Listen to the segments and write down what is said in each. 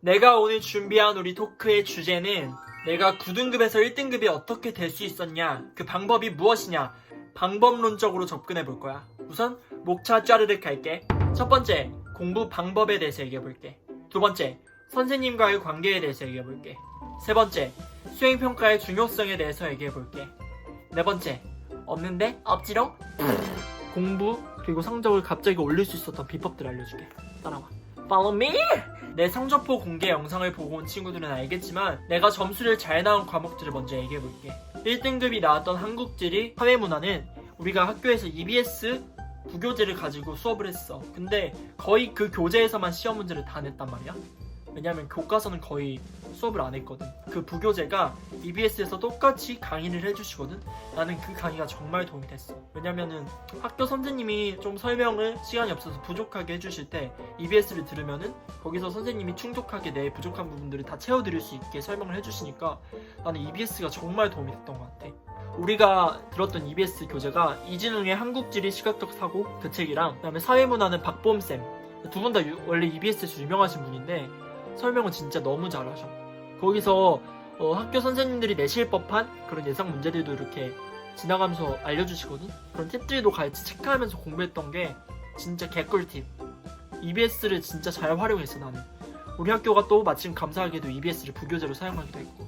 내가 오늘 준비한 우리 토크의 주제는 내가 9등급에서 1등급이 어떻게 될 수 있었냐, 그 방법이 무엇이냐, 방법론적으로 접근해 볼 거야. 우선 목차 짜르륵 할게. 첫 번째, 공부 방법에 대해서 얘기해 볼게. 두 번째, 선생님과의 관계에 대해서 얘기해 볼게. 세 번째, 수행평가의 중요성에 대해서 얘기해 볼게. 네 번째, 없는데? 없지롱? 공부, 그리고 성적을 갑자기 올릴 수 있었던 비법들 알려줄게. 따라와. Follow me! 내 성적표 공개 영상을 보고 온 친구들은 알겠지만 내가 점수를 잘 나온 과목들을 먼저 얘기해 볼게. 1등급이 나왔던 한국지리 사회문화는 우리가 학교에서 EBS 부교재를 가지고 수업을 했어. 근데 거의 그 교재에서만 시험 문제를 다 냈단 말이야. 왜냐면 교과서는 거의 수업을 안 했거든. 그 부교재가 EBS에서 똑같이 강의를 해주시거든. 나는 그 강의가 정말 도움이 됐어. 왜냐면은 학교 선생님이 좀 설명을 시간이 없어서 부족하게 해주실 때 EBS를 들으면은 거기서 선생님이 충족하게 내 부족한 부분들을 다 채워드릴 수 있게 설명을 해주시니까 나는 EBS가 정말 도움이 됐던 것 같아. 우리가 들었던 EBS 교재가 이진웅의 한국지리 시각적 사고 그 책이랑 그다음에 사회문화는 박보험쌤 두 분 다 원래 EBS에서 유명하신 분인데 설명을 진짜 너무 잘하셔. 거기서 어, 학교 선생님들이 내실 법한 그런 예상 문제들도 이렇게 지나가면서 알려주시거든. 그런 팁들도 같이 체크하면서 공부했던 게 진짜 개꿀팁. EBS를 진짜 잘 활용했어 나는. 우리 학교가 또 마침 감사하게도 EBS를 부교재로 사용하기도 했고.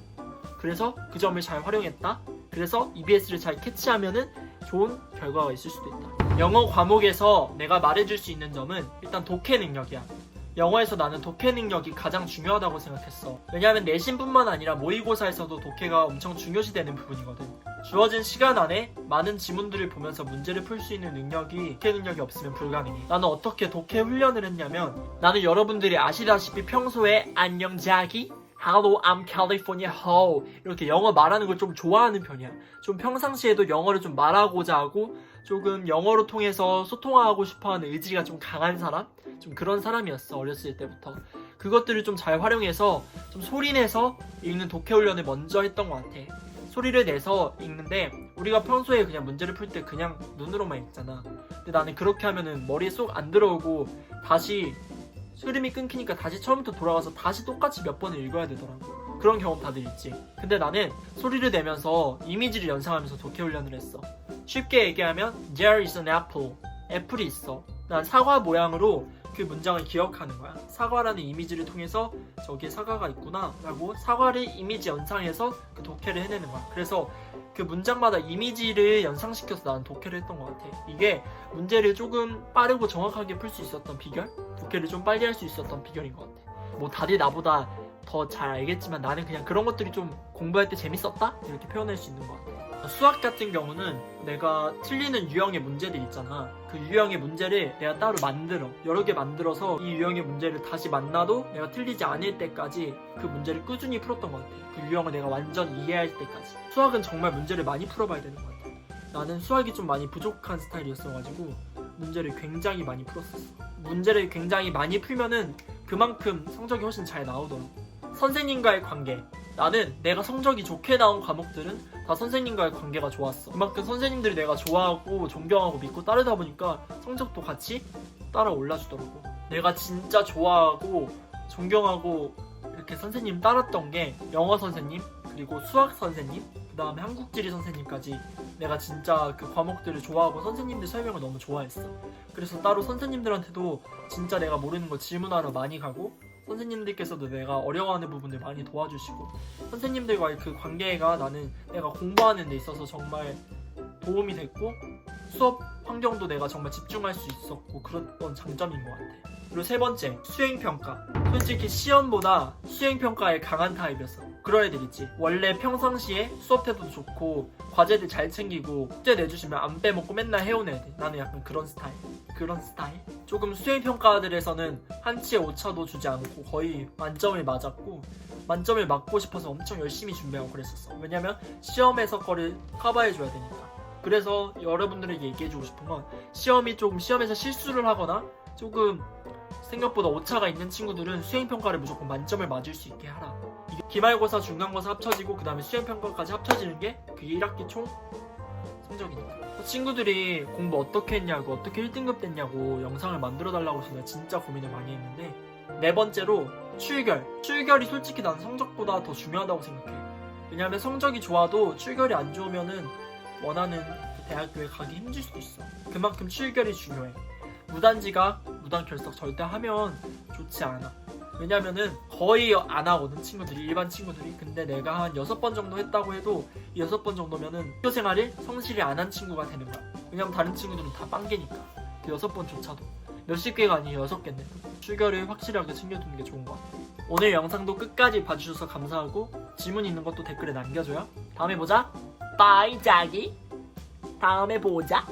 그래서 그 점을 잘 활용했다. 그래서 EBS를 잘 캐치하면은 좋은 결과가 있을 수도 있다. 영어 과목에서 내가 말해줄 수 있는 점은 일단 독해 능력이야. 영어에서 나는 독해 능력이 가장 중요하다고 생각했어. 왜냐하면 내신뿐만 아니라 모의고사에서도 독해가 엄청 중요시되는 부분이거든. 주어진 시간 안에 많은 지문들을 보면서 문제를 풀 수 있는 능력이 독해 능력이 없으면 불가능해. 나는 어떻게 독해 훈련을 했냐면 나는 여러분들이 아시다시피 평소에 안녕 자기 Hello, I'm California Ho 이렇게 영어 말하는 걸 좀 좋아하는 편이야. 좀 평상시에도 영어를 좀 말하고자 하고 조금 영어로 통해서 소통하고 싶어하는 의지가 좀 강한 사람? 좀 그런 사람이었어 어렸을 때부터. 그것들을 좀 잘 활용해서 좀 소리내서 읽는 독해 훈련을 먼저 했던 것 같아. 소리를 내서 읽는데 우리가 평소에 그냥 문제를 풀 때 그냥 눈으로만 읽잖아. 근데 나는 그렇게 하면은 머리에 쏙 안 들어오고 다시 흐름이 끊기니까 다시 처음부터 돌아가서 다시 똑같이 몇 번을 읽어야 되더라고. 그런 경험 다들 있지. 근데 나는 소리를 내면서 이미지를 연상하면서 독해 훈련을 했어. 쉽게 얘기하면 There is an apple. 애플이 있어. 난 사과 모양으로 그 문장을 기억하는 거야. 사과라는 이미지를 통해서 저기에 사과가 있구나 라고 사과를 이미지 연상해서 그 독해를 해내는 거야. 그래서 그 문장마다 이미지를 연상시켜서 나는 독해를 했던 것 같아. 이게 문제를 조금 빠르고 정확하게 풀 수 있었던 비결? 독해를 좀 빨리 할 수 있었던 비결인 것 같아. 뭐 다들 나보다 더 잘 알겠지만 나는 그냥 그런 것들이 좀 공부할 때 재밌었다? 이렇게 표현할 수 있는 것 같아. 수학 같은 경우는 내가 틀리는 유형의 문제들 있잖아. 그 유형의 문제를 내가 따로 만들어. 여러 개 만들어서 이 유형의 문제를 다시 만나도 내가 틀리지 않을 때까지 그 문제를 꾸준히 풀었던 것 같아. 그 유형을 내가 완전 이해할 때까지. 수학은 정말 문제를 많이 풀어봐야 되는 것 같아. 나는 수학이 좀 많이 부족한 스타일이었어가지고 문제를 굉장히 많이 풀었었어. 문제를 굉장히 많이 풀면은 그만큼 성적이 훨씬 잘 나오더라고. 선생님과의 관계. 나는 내가 성적이 좋게 나온 과목들은 다 선생님과의 관계가 좋았어. 그만큼 선생님들이 내가 좋아하고 존경하고 믿고 따르다 보니까 성적도 같이 따라 올라주더라고. 내가 진짜 좋아하고 존경하고 이렇게 선생님 따랐던 게 영어 선생님, 그리고 수학 선생님, 그 다음에 한국지리 선생님까지 내가 진짜 그 과목들을 좋아하고 선생님들 설명을 너무 좋아했어. 그래서 따로 선생님들한테도 진짜 내가 모르는 거 질문하러 많이 가고 선생님들께서도 내가 어려워하는 부분을 많이 도와주시고 선생님들과의 그 관계가 나는 내가 공부하는 데 있어서 정말 도움이 됐고 수업 환경도 내가 정말 집중할 수 있었고 그랬던 장점인 것 같아. 그리고 세 번째 수행평가. 솔직히 시험보다 수행평가에 강한 타입이었어. 애들 있지. 원래 평상시에 수업 태도도 좋고 과제들 잘 챙기고 숙제 내주시면 안 빼먹고 맨날 해온 애들. 나는 약간 그런 스타일. 그런 스타일. 조금 수행 평가들에서는 한치의 오차도 주지 않고 거의 만점을 맞았고 만점을 맞고 싶어서 엄청 열심히 준비하고 그랬었어. 왜냐면 시험에서 거를 커버해줘야 되니까. 그래서 여러분들에게 얘기해주고 싶은 건 시험이 조금 시험에서 실수를 하거나 조금 생각보다 오차가 있는 친구들은 수행평가를 무조건 만점을 맞을 수 있게 하라. 기말고사, 중간고사 합쳐지고 그 다음에 수행평가까지 합쳐지는 게 그게 1학기 총 성적이니까. 친구들이 공부 어떻게 했냐고 어떻게 1등급 됐냐고 영상을 만들어 달라고 해서 내가 진짜 고민을 많이 했는데 네 번째로 출결. 출결이 솔직히 난 성적보다 더 중요하다고 생각해. 왜냐하면 성적이 좋아도 출결이 안 좋으면은 원하는 그 대학교에 가기 힘들 수도 있어. 그만큼 출결이 중요해 무단지가 무단 결석 절대 하면 좋지 않아. 왜냐면은 거의 안 하거든 친구들이 일반 친구들이. 근데 내가 한 여섯 번 정도 했다고 해도 이 여섯 번 정도면은 학교 생활을 성실히 안 한 친구가 되는 거야. 왜냐면 다른 친구들은 다 빵개니까. 그 여섯 번조차도. 몇십 개가 아니에요 여섯 개인데 출결을 확실하게 챙겨두는 게 좋은 것 같아. 오늘 영상도 끝까지 봐주셔서 감사하고 질문 있는 것도 댓글에 남겨줘요. 다음에 보자. 바이 자기. 다음에 보자